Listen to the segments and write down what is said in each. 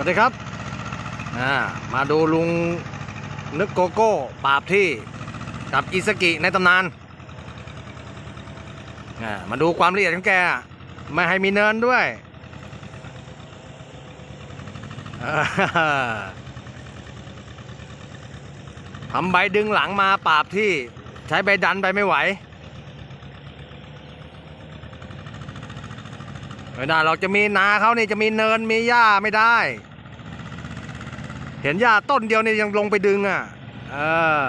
สวัสดีครับมาดูลุงนึกโกโก้ปราบที่กับอิสกิในตำนานมาดูความละเอียดของแก ไม่ให้มีเนินด้วย ทำใบดึงหลังมาปราบที่ใช้ใบดันไปไม่ไหว ไม่ได้เราจะมีนาเขานี่จะมีเนินมีหญ้าไม่ได้ เห็นหญ้าต้นเดียวนี่ยังลงไปดึงอะเออ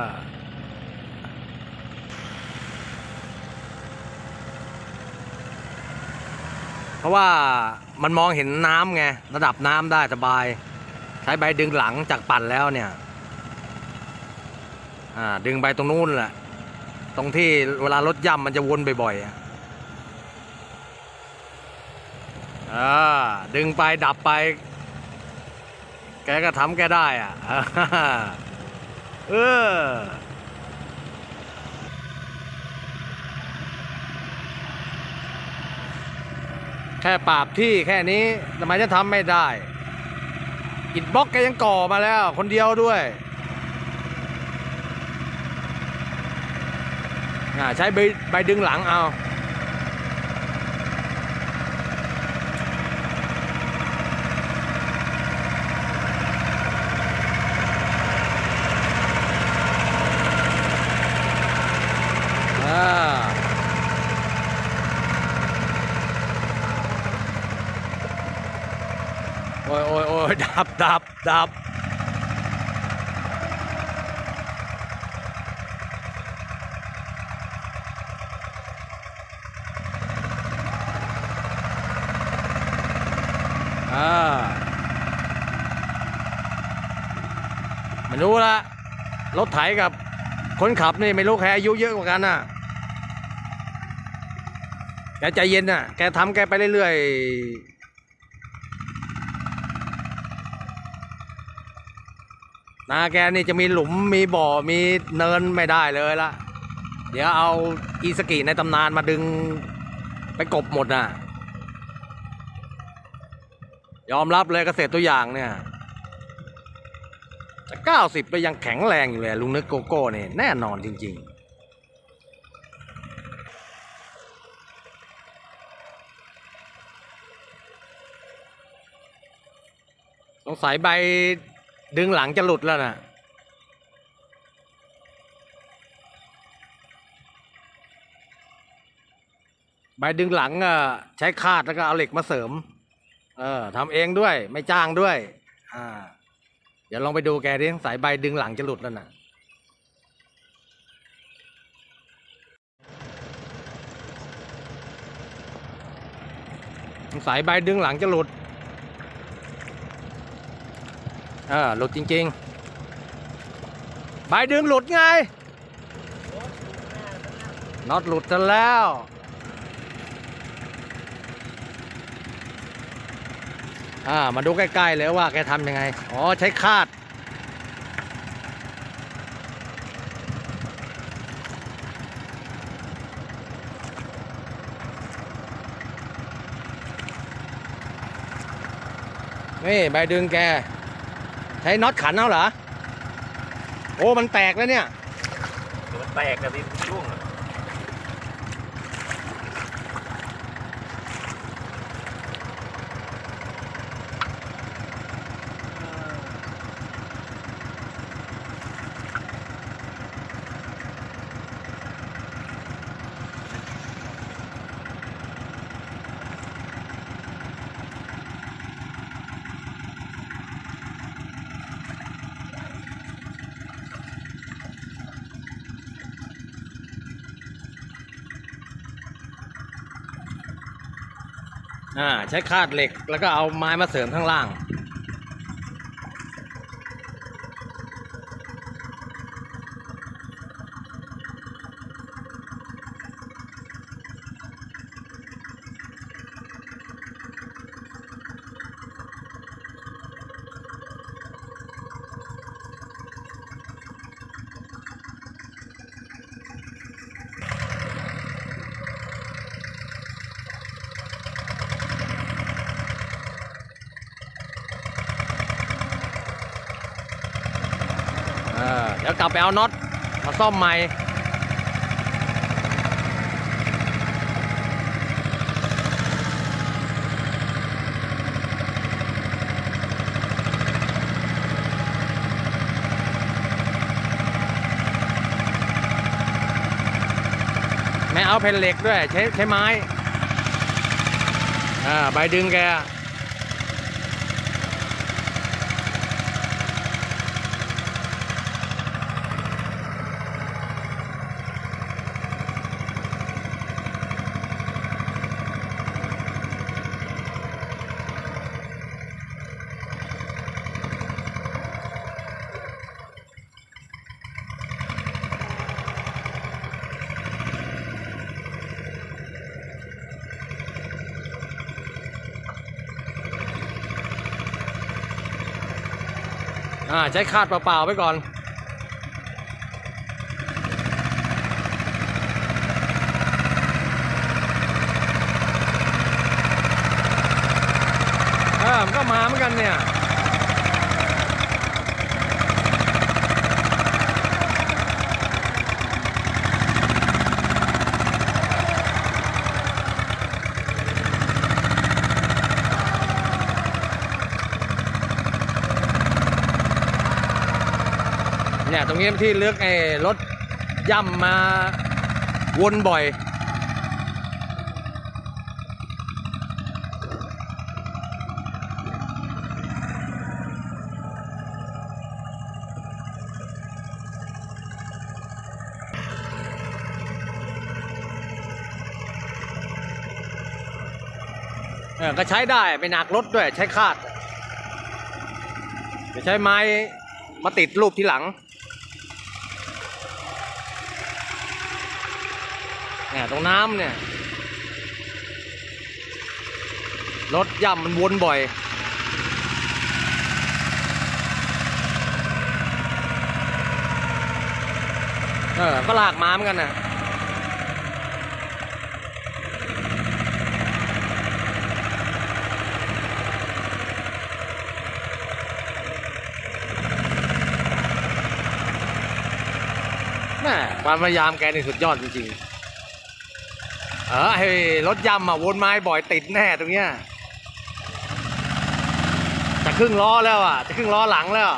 เพราะว่ามันมองเห็นน้ำไงระดับน้ำได้สบาย ใช้ใบดึงหลังจากปั่นแล้วเนี่ยดึงไปตรงนู้นแหละ ตรงที่เวลารถย่ำมันจะวนบ่อยๆ อ่าดึงไปดับไป แกก็ทำแกได้อะเออแค่ปราบที่แค่นี้ทำไมจะทำไม่ได้ อิดบล็อกแกยังก่อมาแล้ว คนเดียวด้วยใช้ใบใบดึงหลังเอา อ่า โอ้ยโอ้ยโอ้ย ดับดับดับอ่าไม่รู้ละรถไถกับคนขับนี่ไม่รู้ใครอายุเยอะกว่ากันน่ะแกใจเย็นน่ะ แกทำแกไปเรื่อยๆ นาแกนี่จะมีหลุมมีบ่อมีเนินไม่ได้เลยละเดี๋ยวเอาอีสกิในตำนานมาดึงไปกบหมดน่ะ ยอมรับเลยเกษตรตัวอย่างเนี่ยแต่เก้าสิบก็ยังแข็งแรงอยู่เลยลุงนึกโกโก้เนี่ยแน่นอนจริงๆสงสัยใบ ดึงหลังจะหลุดแล้วนะใบดึงหลังอะใช้คาดแล้วก็เอาเหล็กมาเสริม เออทำเองด้วย ไม่จ้างด้วย อ่า เดี๋ยวลองไปดูแกดิสงสัยใบดึงหลังจะหลุดแล้วนะสงสัยใบดึงหลังจะหลุด เออหลุดจริงๆใบดึงหลุดไงน็อตหลุดซะแล้ว อ่า มาดูใกล้ๆเลยว่าแกทำยังไง อ๋อ ใช้คาด นี่ ใบดึงแก ช้น็อตขันเอาเหรอ โอ้ มันแตกแล้วเนี่ย มันแตกนะพี่วง อ่าใช้คาดเหล็กแล้วก็เอาไม้มาเสริมข้างล่าง ดี๋ยวกลับไปเอาน็อตมาซ่อมใหม่ไม่เอาแผ่นเหล็กด้วย ใช้ใช้ไม้ อ่า ใบดึงแก อ่าใช้คาดเปล่าๆไปก่อน เออมันก็มาเหมือนกันเนี่ย ตรงนี้ที่เลือกไอ้รถย่ำมาวนบ่อยเออก็ใช้ได้ไปหนักรถด้วยใช้คาด จะใช้ไม้มาติดรูปที่หลัง เนี่ยตรงน้ำเนี่ย รถย่ำมันวนบ่อยเออก็ลากม้ามกันนะแม่ความพยายามแกนี่สุดยอดจริงๆ เออให้รถยำอะวนไม้บ่อยติดแน่ตรงเนี้ยจะครึ่งล้อแล้วอะจะครึ่งล้อหลังแล้ว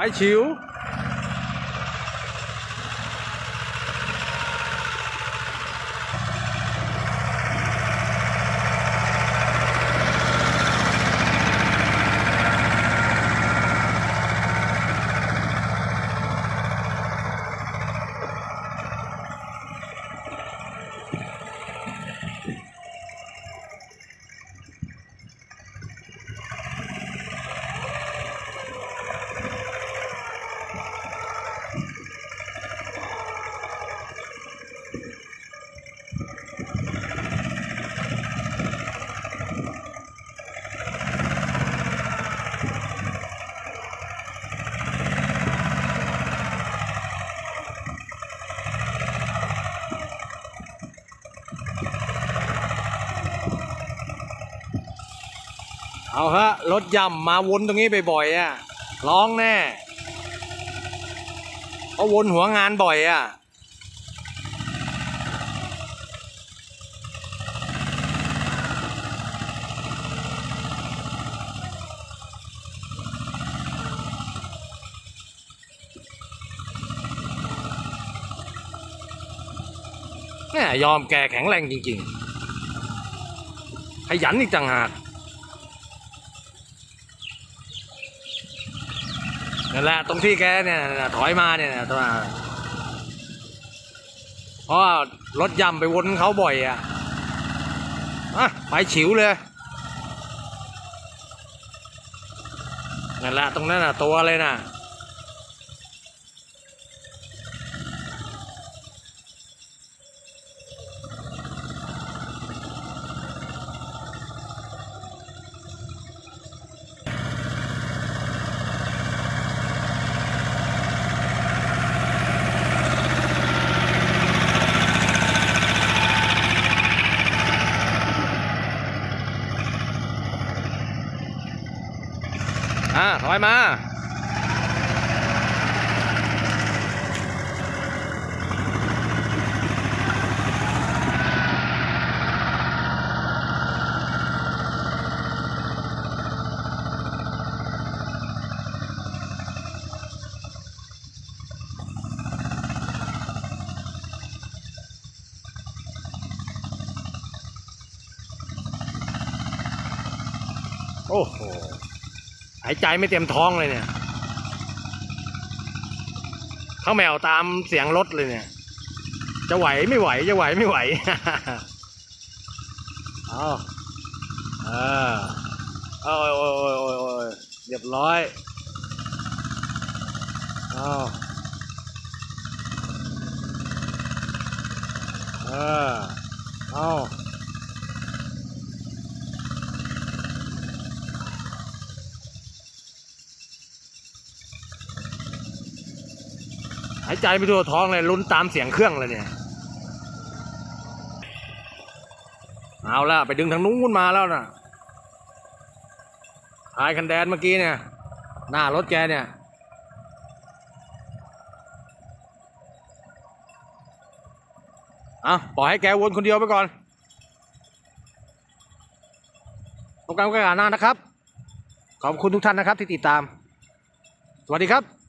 อ่า รถย่ำมาวนตรงนี้บ่อยๆอะร้องแน่เพราะวนหัวงานบ่อยอะแม่ยอมแกแข็งแรงจริงๆ ขยันอีกต่างหาก นั่นแหละตรงที่แกเนี่ยถอยมาเนี่ยตัวเพราะรถย่ำไปวนเขาบ่อยอะอะไปฉิวเลยนั่นแหละตรงนั้นน่ะตัวเลยน่ะ อยมา โอ้โห หายใจไม่เต็มท้องเลยเนี่ยเข้าแมวตามเสียงรถเลยเนี่ย จะไหวไม่ไหวจะไหวไม่ไหวเอาเออโอ้ยโอ้ยโอ้ยโอ้ยโอ้ยเรียบร้อยเอาเออเอาายใจไม่ทั่วท้องเลยลุ้นตามเสียงเครื่องเลยเนี่ย เอาละไปดึงทางนู้นมาแล้วนะทายคันแดนเมื่อกี้เนี่ย หน้ารถแกเนี่ยเอาปล่อยให้แกวนคนเดียวไปก่อนพบกันโอกาสหน้านะครับ ขอบคุณทุกท่านนะครับที่ติดตาม สวัสดีครับ